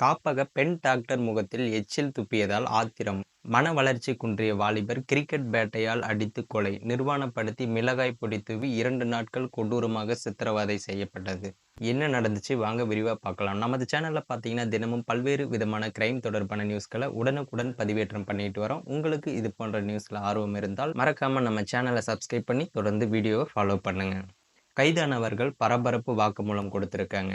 காப்பக பெண் டாக்டர் முகத்தில் எச்சில் துப்பியதால் ஆத்திரம். மன வளர்ச்சி குன்றிய வாலிபர் கிரிக்கெட் பேட்டையால் அடித்து கொலை. நிர்வாணப்படுத்தி மிளகாய் பொடி தூவி இரண்டு நாட்கள் கொடூரமாக சித்திரவதை செய்யப்பட்டது. என்ன நடந்துச்சு? வாங்க விரிவாக பார்க்கலாம். நமது சேனலில் பார்த்தீங்கன்னா தினமும் பல்வேறு விதமான கிரைம் தொடர்பான நியூஸ்களை உடனுக்குடன் பதிவேற்றம் பண்ணிட்டு வரோம். உங்களுக்கு இது போன்ற நியூஸில் ஆர்வம் இருந்தால் மறக்காமல் நம்ம சேனலை சப்ஸ்கிரைப் பண்ணி தொடர்ந்து வீடியோவை ஃபாலோ பண்ணுங்கள் கைதானவர்கள் பரபரப்பு வாக்குமூலம் கொடுத்துருக்காங்க.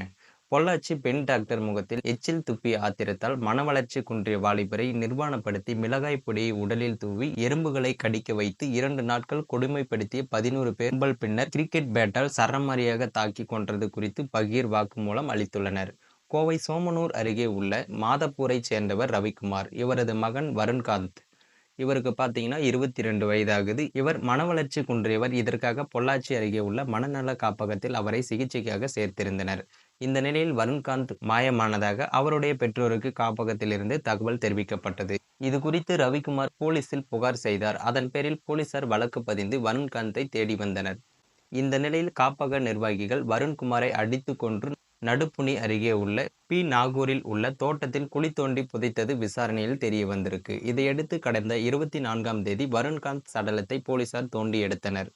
பொள்ளாச்சி பெண் டாக்டர் முகத்தில் எச்சில் துப்பி ஆத்திரத்தால் மனவளர்ச்சி குன்றிய வாலிபரை நிர்வாணப்படுத்தி மிளகாய் பொடியை உடலில் தூவி எறும்புகளை கடிக்க வைத்து இரண்டு நாட்கள் கொடுமைப்படுத்திய பதினோரு பேர்பல் பின்னர் கிரிக்கெட் பேட்டால் சரமாரியாக தாக்கி கொன்றது குறித்து பகீர் வாக்குமூலம் அளித்துள்ளனர். கோவை சோமனூர் அருகே உள்ள மாதப்பூரை சேர்ந்தவர் ரவிக்குமார் இவரது மகன் வருண்காந்த். இவருக்கு பார்த்தீங்கன்னா இருபத்தி ரெண்டு வயதாகுது. இவர் மனவளர்ச்சி குன்றியவர். இதற்காக பொள்ளாச்சி அருகே உள்ள மனநல காப்பகத்தில் அவரை சிகிச்சைக்காக சேர்த்திருந்தனர். இந்த நிலையில் வருண்காந்த் மாயமானதாக அவருடைய பெற்றோருக்கு காப்பகத்திலிருந்து தகவல் தெரிவிக்கப்பட்டது. இது குறித்து ரவிக்குமார் போலீசில் புகார் செய்தார். அதன் பேரில் போலீசார் வழக்கு பதிந்து வருண்காந்தை தேடி வந்தனர். இந்த நிலையில் காப்பக நிர்வாகிகள் வருண்குமாரை அடித்து கொன்று நடுப்புணி அருகே உள்ள பி. நாகூரில் உள்ள தோட்டத்தில் குழி தோண்டி புதைத்தது விசாரணையில் தெரிய வந்திருக்கு. இதையடுத்து கடந்த இருபத்தி நான்காம் தேதி வருண்காந்த் சடலத்தை போலீசார் தோண்டி எடுத்தனர்.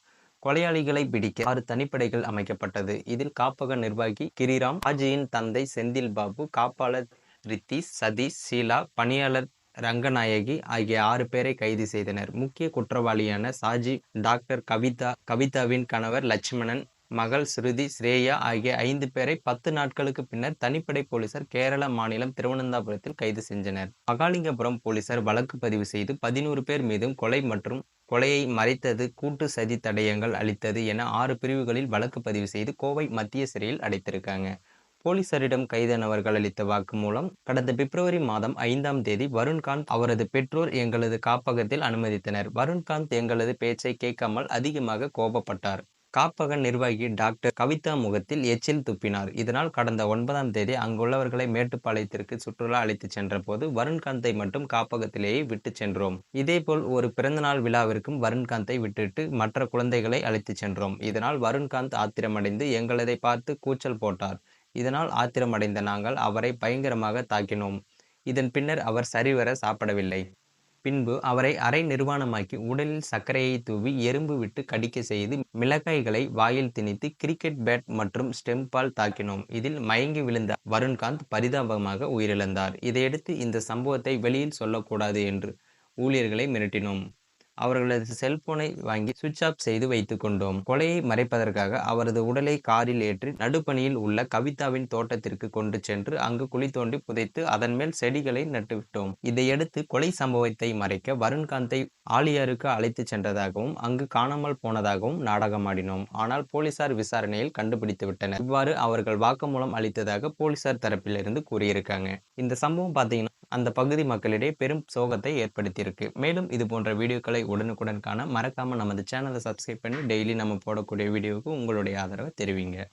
கொலையாளிகளை பிடிக்க ஆறு தனிப்படைகள் அமைக்கப்பட்டது. இதில் காப்பக நிர்வாகி கிரிராம் ஆஜியின் தந்தை செந்தில் பாபு காப்பாளர் ரித்திஷ் சதீஷ் ஷீலா பணியாளர் ரங்கநாயகி ஆகிய ஆறு பேரை கைது செய்தனர். முக்கிய குற்றவாளியான சாஜி டாக்டர் கவிதா கவிதாவின் கணவர் லட்சுமணன் மகள் ஸ்ருதி ஸ்ரேயா ஆகிய ஐந்து பேரை பத்து நாட்களுக்கு பின்னர் தனிப்படை போலீசார் கேரள மாநிலம் திருவனந்தபுரத்தில் கைது செஞ்சனர். மகாலிங்கபுரம் போலீசார் வழக்கு பதிவு செய்து பதினோரு பேர் மீதும் கொலை மற்றும் கொலையை மறைத்தது கூட்டு சதி தடயங்கள் அளித்தது என ஆறு பிரிவுகளில் வழக்கு பதிவு செய்து கோவை மத்திய சிறையில் அடைத்திருக்காங்க. போலீசாரிடம் கைதானவர்கள் அளித்த வாக்குமூலம் கடந்த பிப்ரவரி மாதம் ஐந்தாம் தேதி வருண்காந்த் அவரது பெற்றோர் எங்களது காப்பகத்தில் அனுமதித்தனர். வருண்காந்த் எங்களது பேச்சை கேட்காமல் அதிகமாக கோபப்பட்டார். காப்பக நிர்வாகி டாக்டர் கவிதா முகத்தில் எச்சில் துப்பினார். இதனால் கடந்த ஒன்பதாம் தேதி அங்குள்ளவர்களை மேட்டுப்பாளையத்திற்கு சுற்றுலா அழைத்துச் சென்ற போது வருண்காந்தை மட்டும் காப்பகத்திலேயே விட்டு சென்றோம். இதேபோல் ஒரு பிறந்தநாள் விழாவிற்கும் வருண்காந்தை விட்டுட்டு மற்ற குழந்தைகளை அழைத்துச் சென்றோம். இதனால் வருண்காந்த் ஆத்திரமடைந்து எங்களதை பார்த்து கூச்சல் போட்டார். இதனால் ஆத்திரமடைந்த நாங்கள் அவரை பயங்கரமாக தாக்கினோம். இதன் பின்னர் அவர் சரிவர சாப்பிடவில்லை. பின்பு அவரை அரை நிர்வாணமாக்கி உடலில் சர்க்கரையை தூவி எறும்பு விட்டு கடிக்க செய்து மிளகாய்களை வாயில் திணித்து கிரிக்கெட் பேட் மற்றும் ஸ்டெம்பால் தாக்கினோம். இதில் மயங்கி விழுந்த வருண்காந்த் பரிதாபமாக உயிரிழந்தார். இதையடுத்து இந்த சம்பவத்தை வெளியில் சொல்லக்கூடாது என்று ஊழியர்களை மிரட்டினோம். அவர்களது செல்போனை வாங்கி சுவிட்ச் ஆஃப் செய்து வைத்துக் கொண்டோம். கொலையை மறைப்பதற்காக அவரது உடலை காரில் ஏற்றி நடுப்பணியில் உள்ள கவிதாவின் தோட்டத்திற்கு கொண்டு சென்று அங்கு குழி தோண்டி புதைத்து அதன் மேல் செடிகளை நட்டுவிட்டோம் இதையடுத்து கொலை சம்பவத்தை மறைக்க வருண்காந்தை ஆலியாருக்கு அழைத்து சென்றதாகவும் அங்கு காணாமல் போனதாகவும் நாடகமாடினோம். ஆனால் போலீசார் விசாரணையில் கண்டுபிடித்து விட்டனர். இவ்வாறு அவர்கள் வாக்குமூலம் அளித்ததாக போலீசார் தரப்பிலிருந்து கூறியிருக்காங்க. இந்த சம்பவம் பார்த்தீங்கன்னா அந்த பகுதி மக்களிடையே பெரும் சோகத்தை ஏற்படுத்தியிருக்கு. மேலும் இது போன்ற வீடியோக்களை உடனுக்குடன் காண மறக்காமல் நமது சேனலை சப்ஸ்கிரைப் பண்ணி டெய்லி நம்ம போடக்கூடிய வீடியோவுக்கு உங்களுடைய ஆதரவை தெரிவிங்க.